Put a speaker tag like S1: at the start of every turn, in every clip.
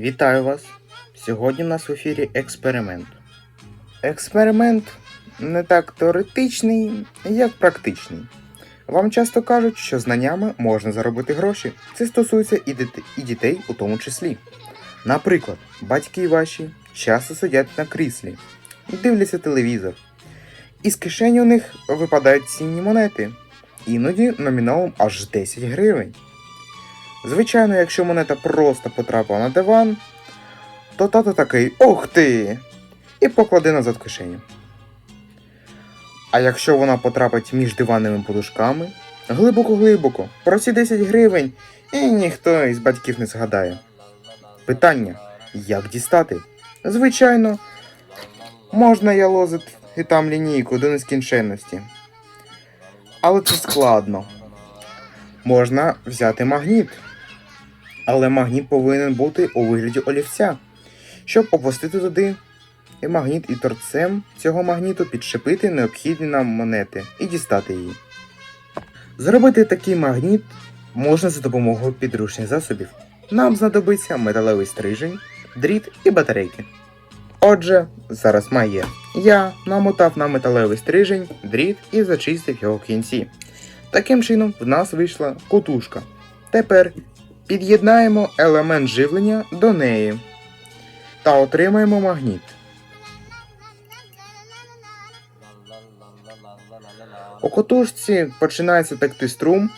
S1: Вітаю вас! Сьогодні у нас в ефірі експеримент. Експеримент не так теоретичний, як практичний. Вам часто кажуть, що знаннями можна заробити гроші. Це стосується і, дит- і дітей у тому числі. Наприклад, батьки ваші часто сидять на кріслі, дивляться телевізор. І з кишені у них випадають цінні монети, іноді номіналом аж 10 гривень. Звичайно, якщо монета просто потрапила на диван, то тато такий Ух ти! і покладе назад в кишеню. А якщо вона потрапить між диванними подушками, глибоко-глибоко, про ці 10 гривень, і ніхто із батьків не згадає. Питання: як дістати? Звичайно, можна ялозити і там лінійку до нескінченності. Але це складно. Можна взяти магніт. Але магніт повинен бути у вигляді олівця, щоб опустити туди і магніт і торцем цього магніту підшипити необхідні нам монети і дістати її. Зробити такий магніт можна за допомогою підручних засобів. Нам знадобиться металевий стрижень, дріт і батарейки. Отже, зараз має. Я намотав на металевий стрижень, дріт і зачистив його в кінці. Таким чином, в нас вийшла котушка. Тепер під'єднаємо елемент живлення до неї та отримаємо магніт. У котушці починається текти струм,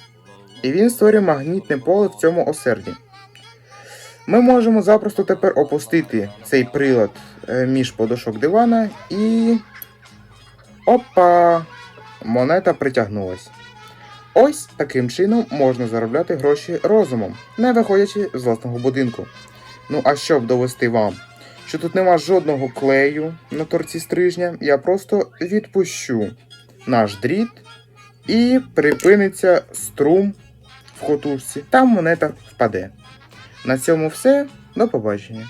S1: і він створює магнітне поле в цьому осерді. Ми можемо запросто тепер опустити цей прилад е, між подушок дивана і. Опа! Монета притягнулась. Ось таким чином можна заробляти гроші розумом, не виходячи з власного будинку. Ну а щоб довести вам, що тут нема жодного клею на торці стрижня, я просто відпущу наш дріт і припиниться струм в котушці. Там монета впаде. На цьому все. До побачення.